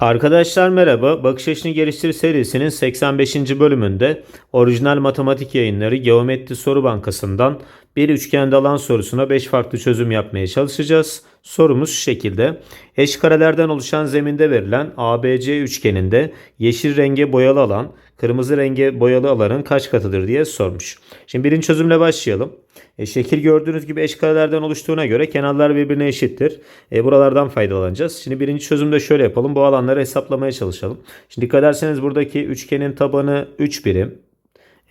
Arkadaşlar merhaba. Bakış Açını Geliştir serisinin 85. bölümünde orijinal matematik yayınları Geometri Soru Bankası'ndan bir üçgende alan sorusuna 5 farklı çözüm yapmaya çalışacağız. Sorumuz şu şekilde. Eş karelerden oluşan zeminde verilen ABC üçgeninde yeşil renge boyalı alan, kırmızı renge boyalı alanın kaç katıdır diye sormuş. Şimdi birinci çözümle başlayalım. E, şekil gördüğünüz gibi eş oluştuğuna göre kenarlar birbirine eşittir. E, buralardan faydalanacağız. Şimdi birinci çözümde şöyle yapalım. Bu alanları hesaplamaya çalışalım. Şimdi dikkat ederseniz buradaki üçgenin tabanı 3 birim.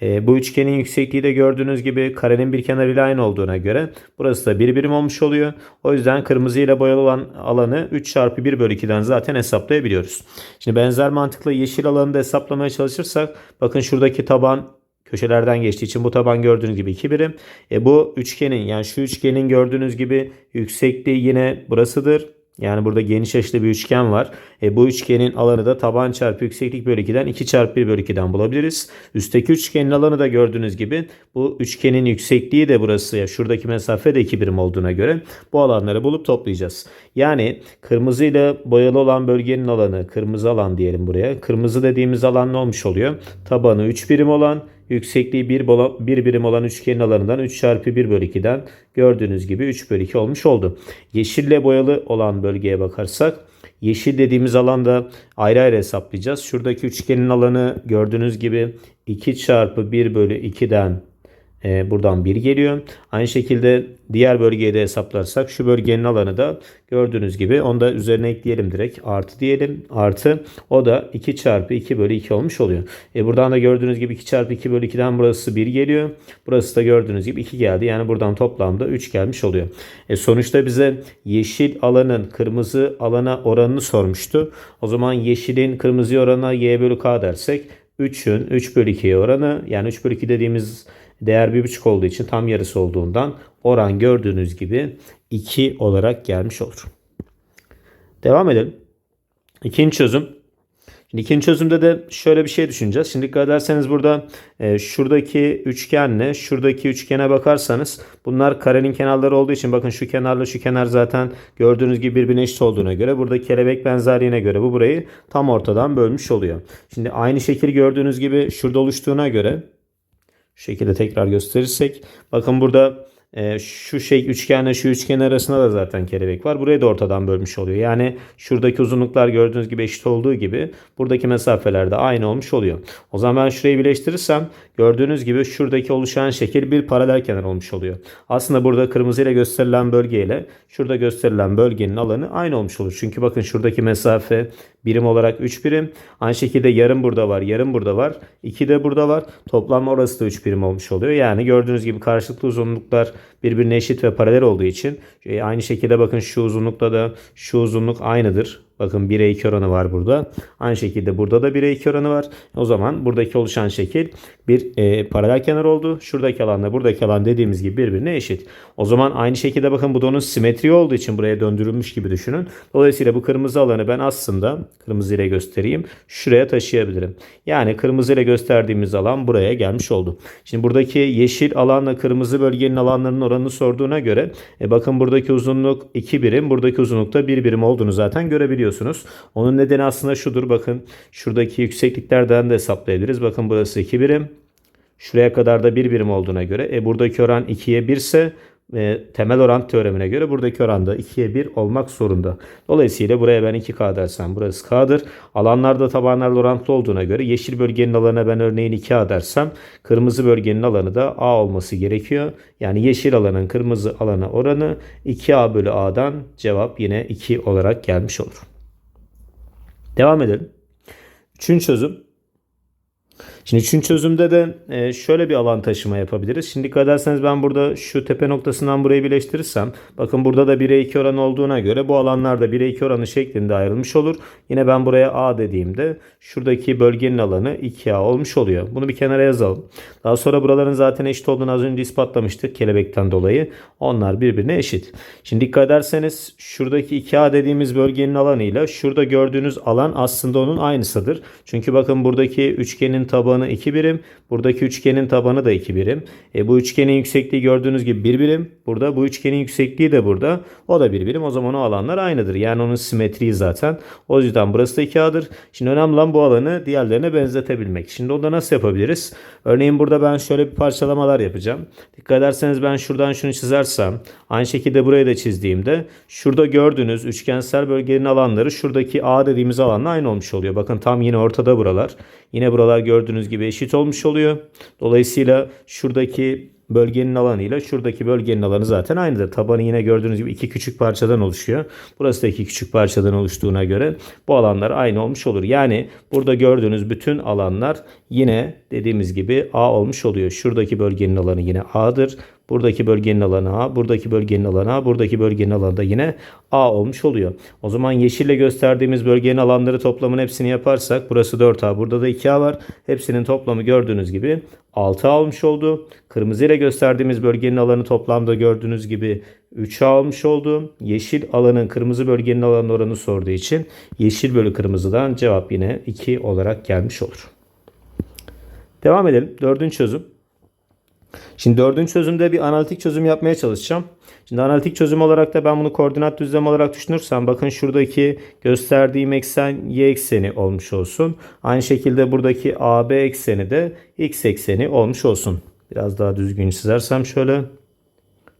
E, bu üçgenin yüksekliği de gördüğünüz gibi karenin bir kenarıyla aynı olduğuna göre burası da bir birim olmuş oluyor. O yüzden kırmızı ile boyalı olan alanı 3 çarpı 1 bölü 2'den zaten hesaplayabiliyoruz. Şimdi benzer mantıkla yeşil alanı da hesaplamaya çalışırsak bakın şuradaki taban köşelerden geçtiği için bu taban gördüğünüz gibi 2 birim. E, bu üçgenin yani şu üçgenin gördüğünüz gibi yüksekliği yine burasıdır. Yani burada geniş açılı bir üçgen var. E, bu üçgenin alanı da taban çarpı yükseklik bölü 2'den 2 çarpı 1 bölü 2'den bulabiliriz. Üstteki üçgenin alanı da gördüğünüz gibi bu üçgenin yüksekliği de burası ya şuradaki mesafe de 2 birim olduğuna göre bu alanları bulup toplayacağız. Yani kırmızı ile boyalı olan bölgenin alanı kırmızı alan diyelim buraya. Kırmızı dediğimiz alan ne olmuş oluyor? Tabanı 3 birim olan yüksekliği 1, bir birim olan üçgenin alanından 3 çarpı 1 bölü 2'den gördüğünüz gibi 3 bölü 2 olmuş oldu. Yeşille boyalı olan bölgeye bakarsak yeşil dediğimiz alanda ayrı ayrı hesaplayacağız. Şuradaki üçgenin alanı gördüğünüz gibi 2 çarpı 1 bölü 2'den e, buradan 1 geliyor. Aynı şekilde diğer bölgeyi de hesaplarsak şu bölgenin alanı da gördüğünüz gibi onu da üzerine ekleyelim direkt. Artı diyelim. Artı o da 2 çarpı 2 bölü 2 olmuş oluyor. E, buradan da gördüğünüz gibi 2 çarpı 2 bölü 2'den burası 1 geliyor. Burası da gördüğünüz gibi 2 geldi. Yani buradan toplamda 3 gelmiş oluyor. E, sonuçta bize yeşil alanın kırmızı alana oranını sormuştu. O zaman yeşilin kırmızı oranına y bölü k dersek 3'ün 3 bölü 2'ye oranı yani 3 bölü 2 dediğimiz değer 1,5 olduğu için tam yarısı olduğundan oran gördüğünüz gibi 2 olarak gelmiş olur. Devam edelim. İkinci çözüm. Şimdi ikinci çözümde de şöyle bir şey düşüneceğiz. Şimdi dikkat ederseniz burada e, şuradaki üçgenle şuradaki üçgene bakarsanız bunlar karenin kenarları olduğu için bakın şu kenarla şu kenar zaten gördüğünüz gibi birbirine eşit olduğuna göre burada kelebek benzerliğine göre bu burayı tam ortadan bölmüş oluyor. Şimdi aynı şekil gördüğünüz gibi şurada oluştuğuna göre şu şekilde tekrar gösterirsek bakın burada e, şu şey üçgenle şu üçgen arasında da zaten kelebek var. Burayı da ortadan bölmüş oluyor. Yani şuradaki uzunluklar gördüğünüz gibi eşit olduğu gibi buradaki mesafeler de aynı olmuş oluyor. O zaman ben şurayı birleştirirsem gördüğünüz gibi şuradaki oluşan şekil bir paralel kenar olmuş oluyor. Aslında burada kırmızı ile gösterilen bölgeyle şurada gösterilen bölgenin alanı aynı olmuş olur. Çünkü bakın şuradaki mesafe birim olarak 3 birim. Aynı şekilde yarım burada var, yarım burada var. 2 de burada var. Toplam orası da 3 birim olmuş oluyor. Yani gördüğünüz gibi karşılıklı uzunluklar birbirine eşit ve paralel olduğu için e, aynı şekilde bakın şu uzunlukta da şu uzunluk aynıdır. Bakın 1'e 2 oranı var burada. Aynı şekilde burada da 1'e 2 oranı var. O zaman buradaki oluşan şekil bir e, paralel kenar oldu. Şuradaki alanla buradaki alan dediğimiz gibi birbirine eşit. O zaman aynı şekilde bakın bu da onun simetri olduğu için buraya döndürülmüş gibi düşünün. Dolayısıyla bu kırmızı alanı ben aslında kırmızı ile göstereyim. Şuraya taşıyabilirim. Yani kırmızı ile gösterdiğimiz alan buraya gelmiş oldu. Şimdi buradaki yeşil alanla kırmızı bölgenin alanlarının oranını sorduğuna göre e, bakın buradaki uzunluk 2 birim, buradaki uzunluk da 1 birim olduğunu zaten görebiliyorsunuz biliyorsunuz. Onun nedeni aslında şudur. Bakın şuradaki yüksekliklerden de hesaplayabiliriz. Bakın burası 2 birim. Şuraya kadar da 1 birim olduğuna göre. E buradaki oran 2'ye 1 ise e, temel oran teoremine göre buradaki oran da 2'ye 1 olmak zorunda. Dolayısıyla buraya ben 2K dersem burası K'dır. Alanlarda tabanlarla orantılı olduğuna göre yeşil bölgenin alanına ben örneğin 2A dersem kırmızı bölgenin alanı da A olması gerekiyor. Yani yeşil alanın kırmızı alana oranı 2A bölü A'dan cevap yine 2 olarak gelmiş olur. Devam edelim. Üçüncü çözüm. Şimdi üçüncü çözümde de e, şöyle bir alan taşıma yapabiliriz. Şimdi dikkat ederseniz ben burada şu tepe noktasından burayı birleştirirsem bakın burada da 1'e 2 oran olduğuna göre bu alanlar da 1'e 2 oranı şeklinde ayrılmış olur. Yine ben buraya A dediğimde şuradaki bölgenin alanı 2A olmuş oluyor. Bunu bir kenara yazalım. Daha sonra buraların zaten eşit olduğunu az önce ispatlamıştık kelebekten dolayı. Onlar birbirine eşit. Şimdi dikkat ederseniz şuradaki 2A dediğimiz bölgenin alanıyla şurada gördüğünüz alan aslında onun aynısıdır. Çünkü bakın buradaki üçgenin tabanı tabanı 2 birim. Buradaki üçgenin tabanı da 2 birim. E, bu üçgenin yüksekliği gördüğünüz gibi 1 birim. Burada bu üçgenin yüksekliği de burada. O da 1 birim. O zaman o alanlar aynıdır. Yani onun simetriği zaten. O yüzden burası da 2A'dır. Şimdi önemli olan bu alanı diğerlerine benzetebilmek. Şimdi onu da nasıl yapabiliriz? Örneğin burada ben şöyle bir parçalamalar yapacağım. Dikkat ederseniz ben şuradan şunu çizersem aynı şekilde burayı da çizdiğimde şurada gördüğünüz üçgensel bölgenin alanları şuradaki A dediğimiz alanla aynı olmuş oluyor. Bakın tam yine ortada buralar. Yine buralar gördüğünüz gibi eşit olmuş oluyor. Dolayısıyla şuradaki bölgenin alanıyla şuradaki bölgenin alanı zaten aynıdır. Tabanı yine gördüğünüz gibi iki küçük parçadan oluşuyor. Burası da iki küçük parçadan oluştuğuna göre bu alanlar aynı olmuş olur. Yani burada gördüğünüz bütün alanlar yine dediğimiz gibi A olmuş oluyor. Şuradaki bölgenin alanı yine A'dır. Buradaki bölgenin alanı A, buradaki bölgenin alanı A, buradaki bölgenin alanı da yine A olmuş oluyor. O zaman yeşille gösterdiğimiz bölgenin alanları toplamının hepsini yaparsak burası 4A, burada da 2A var. Hepsinin toplamı gördüğünüz gibi 6A olmuş oldu. Kırmızı ile gösterdiğimiz bölgenin alanı toplamda gördüğünüz gibi 3A olmuş oldu. Yeşil alanın kırmızı bölgenin alanı oranı sorduğu için yeşil bölü kırmızıdan cevap yine 2 olarak gelmiş olur. Devam edelim. Dördüncü çözüm. Şimdi dördüncü çözümde bir analitik çözüm yapmaya çalışacağım. Şimdi analitik çözüm olarak da ben bunu koordinat düzlemi olarak düşünürsem bakın şuradaki gösterdiğim eksen y ekseni olmuş olsun. Aynı şekilde buradaki AB ekseni de x ekseni olmuş olsun. Biraz daha düzgün çizersem şöyle.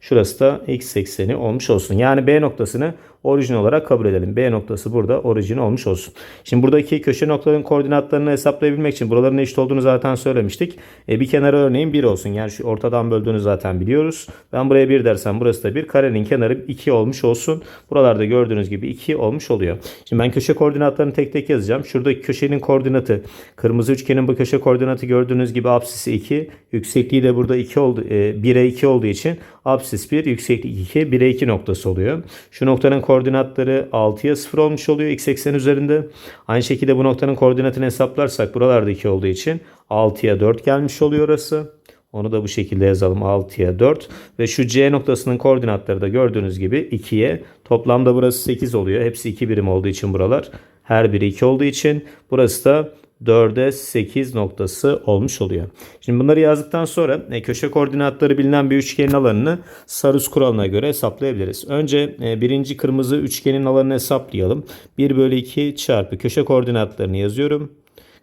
Şurası da x ekseni olmuş olsun. Yani B noktasını orijin olarak kabul edelim. B noktası burada orijin olmuş olsun. Şimdi buradaki köşe noktaların koordinatlarını hesaplayabilmek için buraların eşit olduğunu zaten söylemiştik. E, bir kenarı örneğin 1 olsun. Yani şu ortadan böldüğünü zaten biliyoruz. Ben buraya 1 dersem burası da 1. Karenin kenarı 2 olmuş olsun. Buralarda gördüğünüz gibi 2 olmuş oluyor. Şimdi ben köşe koordinatlarını tek tek yazacağım. Şuradaki köşenin koordinatı kırmızı üçgenin bu köşe koordinatı gördüğünüz gibi apsisi 2. Yüksekliği de burada 2 oldu, e, 1'e 2 olduğu için apsis 1, yükseklik 2, 1'e 2 noktası oluyor. Şu noktanın koordinatları 6'ya 0 olmuş oluyor x eksen üzerinde. Aynı şekilde bu noktanın koordinatını hesaplarsak buralarda 2 olduğu için 6'ya 4 gelmiş oluyor orası. Onu da bu şekilde yazalım 6'ya 4 ve şu C noktasının koordinatları da gördüğünüz gibi 2'ye toplamda burası 8 oluyor. Hepsi 2 birim olduğu için buralar her biri 2 olduğu için burası da 4'e 8 noktası olmuş oluyor. Şimdi bunları yazdıktan sonra e, köşe koordinatları bilinen bir üçgenin alanını Sarus kuralına göre hesaplayabiliriz. Önce e, birinci kırmızı üçgenin alanını hesaplayalım. 1 bölü 2 çarpı köşe koordinatlarını yazıyorum.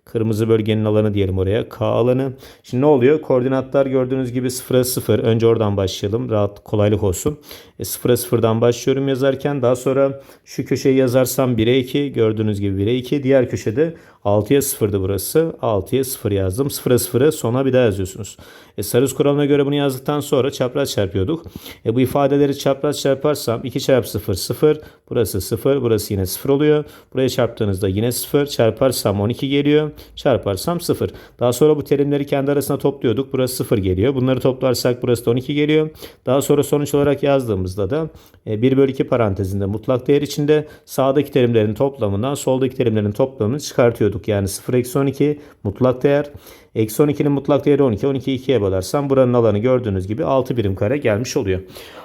Kırmızı bölgenin alanı diyelim oraya. K alanı. Şimdi ne oluyor? Koordinatlar gördüğünüz gibi 0'a 0. Önce oradan başlayalım. Rahat kolaylık olsun. E, 0'a 0'dan başlıyorum yazarken. Daha sonra şu köşeyi yazarsam 1'e 2. Gördüğünüz gibi 1'e 2. Diğer köşede 6'ya 0'dı burası. 6'ya 0 yazdım. 0'a 0'ı sona bir daha yazıyorsunuz. E, Sarız kuralına göre bunu yazdıktan sonra çapraz çarpıyorduk. E, bu ifadeleri çapraz çarparsam 2 çarpı 0 0. Burası 0. Burası yine 0 oluyor. Buraya çarptığınızda yine 0. Çarparsam 12 geliyor. Çarparsam 0. Daha sonra bu terimleri kendi arasına topluyorduk. Burası 0 geliyor. Bunları toplarsak burası da 12 geliyor. Daha sonra sonuç olarak yazdığımızda da 1 bölü 2 parantezinde mutlak değer içinde sağdaki terimlerin toplamından soldaki terimlerin toplamını çıkartıyorduk. Yani 0 eksi 12 mutlak değer. Eksi 12'nin mutlak değeri 12. 12'yi 2'ye bölersem buranın alanı gördüğünüz gibi 6 birim kare gelmiş oluyor.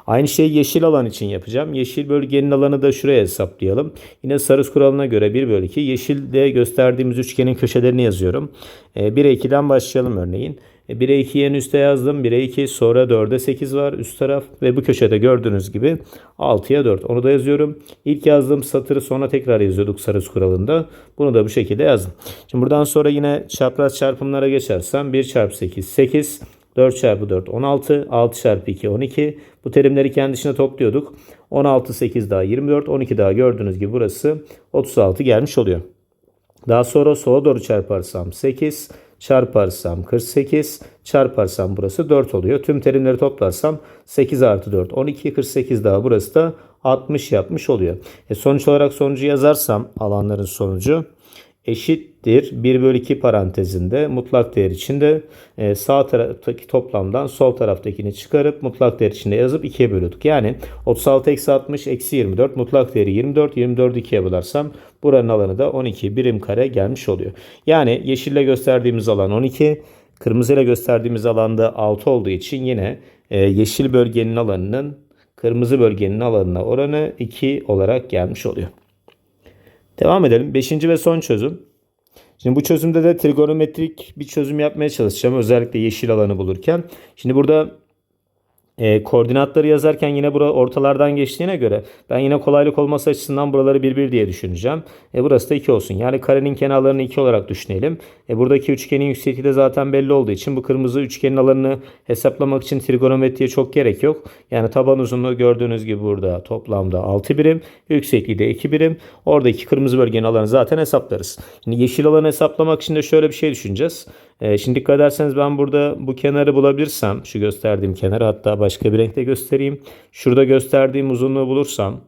Aynı şeyi yeşil alan için yapacağım. Yeşil bölgenin alanı da şuraya hesaplayalım. Yine sarıs kuralına göre 1 bölü 2. Yeşilde gösterdiğimiz üçgenin köşelerini yazıyorum. 1'e 2'den başlayalım örneğin. 1'e 2'yi en üste yazdım. 1'e 2 sonra 4'e 8 var üst taraf. Ve bu köşede gördüğünüz gibi 6'ya 4. Onu da yazıyorum. İlk yazdığım satırı sonra tekrar yazıyorduk sarıs kuralında. Bunu da bu şekilde yazdım. Şimdi buradan sonra yine çapraz çarpımlara geçersem 1 çarpı 8 8. 4 çarpı 4 16. 6 çarpı 2 12. Bu terimleri kendi içine topluyorduk. 16 8 daha 24. 12 daha gördüğünüz gibi burası 36 gelmiş oluyor. Daha sonra sola doğru çarparsam 8 çarparsam 48 çarparsam burası 4 oluyor. Tüm terimleri toplarsam 8 artı 4 12 48 daha burası da 60 yapmış oluyor. E sonuç olarak sonucu yazarsam alanların sonucu eşittir 1 bölü 2 parantezinde mutlak değer içinde e, sağ taraftaki toplamdan sol taraftakini çıkarıp mutlak değer içinde yazıp 2'ye bölüyorduk. Yani 36 eksi 60 eksi 24 mutlak değeri 24 24'ü 2'ye bölersem buranın alanı da 12 birim kare gelmiş oluyor. Yani yeşille gösterdiğimiz alan 12 kırmızıyla gösterdiğimiz alanda 6 olduğu için yine e, yeşil bölgenin alanının kırmızı bölgenin alanına oranı 2 olarak gelmiş oluyor. Devam edelim. Beşinci ve son çözüm. Şimdi bu çözümde de trigonometrik bir çözüm yapmaya çalışacağım. Özellikle yeşil alanı bulurken. Şimdi burada e, koordinatları yazarken yine bura ortalardan geçtiğine göre ben yine kolaylık olması açısından buraları 1 1 diye düşüneceğim. E, burası da 2 olsun. Yani karenin kenarlarını 2 olarak düşünelim. E, buradaki üçgenin yüksekliği de zaten belli olduğu için bu kırmızı üçgenin alanını hesaplamak için trigonometriye çok gerek yok. Yani taban uzunluğu gördüğünüz gibi burada toplamda 6 birim. Yüksekliği de 2 birim. Oradaki kırmızı bölgenin alanı zaten hesaplarız. Şimdi yeşil alanı hesaplamak için de şöyle bir şey düşüneceğiz. E, şimdi dikkat ederseniz ben burada bu kenarı bulabilirsem şu gösterdiğim kenarı hatta başka bir renkte göstereyim. Şurada gösterdiğim uzunluğu bulursam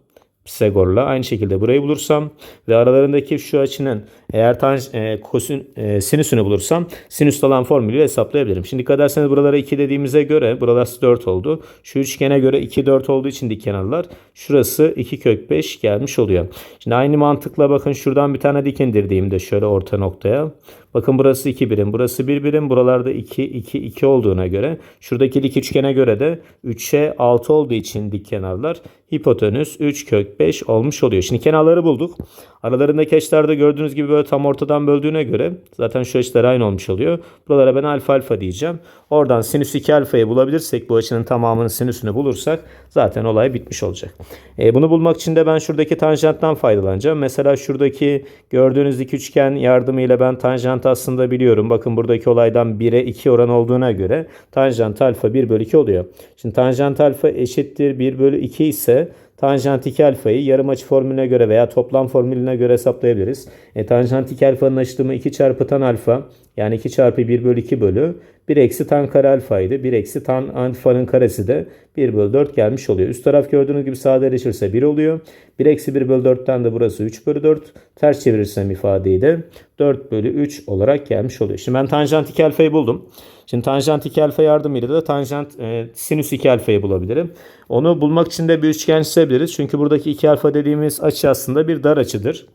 Pisagor'la aynı şekilde burayı bulursam ve aralarındaki şu açının eğer tanj, e, kosin, e, sinüsünü bulursam sinüs alan formülü hesaplayabilirim. Şimdi dikkat ederseniz buralara 2 dediğimize göre buralar 4 oldu. Şu üçgene göre 2 4 olduğu için dik kenarlar şurası 2 kök 5 gelmiş oluyor. Şimdi aynı mantıkla bakın şuradan bir tane dik indirdiğimde şöyle orta noktaya. Bakın burası 2 birim, burası 1 birim, buralarda 2 2 2 olduğuna göre şuradaki dik üçgene göre de 3'e 6 olduğu için dik kenarlar hipotenüs 3 kök 5 olmuş oluyor. Şimdi kenarları bulduk. Aralarındaki açılarda gördüğünüz gibi böyle tam ortadan böldüğüne göre zaten şu açılar aynı olmuş oluyor. Buralara ben alfa alfa diyeceğim. Oradan sinüs 2 alfayı bulabilirsek bu açının tamamının sinüsünü bulursak zaten olay bitmiş olacak. E, bunu bulmak için de ben şuradaki tanjanttan faydalanacağım. Mesela şuradaki gördüğünüz iki üçgen yardımıyla ben tanjant aslında biliyorum. Bakın buradaki olaydan 1'e 2 oran olduğuna göre tanjant alfa 1 bölü 2 oluyor. Şimdi tanjant alfa eşittir 1 bölü 2 ise Tanjant 2 alfayı yarım açı formülüne göre veya toplam formülüne göre hesaplayabiliriz. E, tanjant 2 alfanın açılımı 2 çarpı tan alfa yani 2 çarpı 1 bölü 2 bölü 1 eksi tan kare alfaydı. 1 eksi tan alfanın karesi de 1 bölü 4 gelmiş oluyor. Üst taraf gördüğünüz gibi sadeleşirse 1 oluyor. 1 eksi 1 bölü 4'ten de burası 3 bölü 4. Ters çevirirsem ifadeyi de 4 bölü 3 olarak gelmiş oluyor. Şimdi ben tanjant 2 alfayı buldum. Şimdi tanjant 2 alfa yardımıyla da tanjant e, sinüs 2 alfayı bulabilirim. Onu bulmak için de bir üçgen çizebiliriz. Çünkü buradaki 2 alfa dediğimiz açı aslında bir dar açıdır.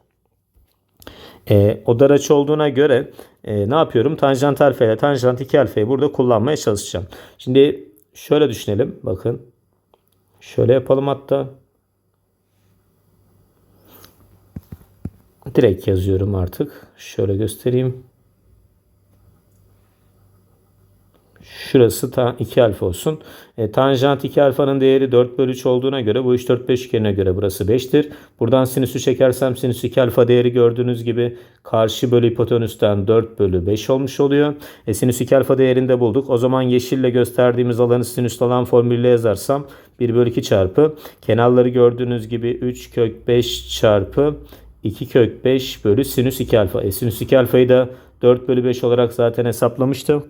E, o dar açı olduğuna göre e, ne yapıyorum? Tanjant alfa ile tanjant 2 alfayı burada kullanmaya çalışacağım. Şimdi şöyle düşünelim. Bakın. Şöyle yapalım hatta. Direkt yazıyorum artık. Şöyle göstereyim. Şurası ta 2 alfa olsun. E, tanjant 2 alfanın değeri 4 bölü 3 olduğuna göre bu 3 4 5 üçgenine göre burası 5'tir. Buradan sinüsü çekersem sinüs 2 alfa değeri gördüğünüz gibi karşı bölü hipotenüsten 4 bölü 5 olmuş oluyor. E, sinüs 2 alfa değerini de bulduk. O zaman yeşille gösterdiğimiz alanı sinüs alan formülüyle yazarsam 1 bölü 2 çarpı kenarları gördüğünüz gibi 3 kök 5 çarpı 2 kök 5 bölü sinüs 2 alfa. E, sinüs 2 alfayı da 4 bölü 5 olarak zaten hesaplamıştım.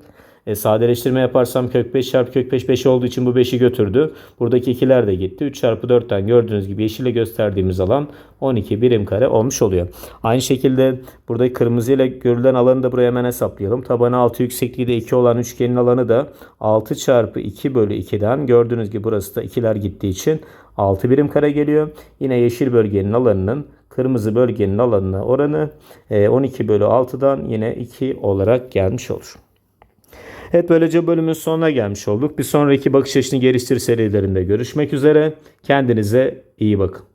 E, sadeleştirme yaparsam kök 5 çarpı kök 5 5 olduğu için bu 5'i götürdü. Buradaki ikiler de gitti. 3 çarpı 4'ten gördüğünüz gibi yeşille gösterdiğimiz alan 12 birim kare olmuş oluyor. Aynı şekilde buradaki kırmızı ile görülen alanı da buraya hemen hesaplayalım. Tabanı 6 yüksekliği de 2 olan üçgenin alanı da 6 çarpı 2 bölü 2'den gördüğünüz gibi burası da ikiler gittiği için 6 birim kare geliyor. Yine yeşil bölgenin alanının kırmızı bölgenin alanına oranı 12 bölü 6'dan yine 2 olarak gelmiş olur. Evet böylece bölümün sonuna gelmiş olduk. Bir sonraki bakış açını geliştir serilerinde görüşmek üzere. Kendinize iyi bakın.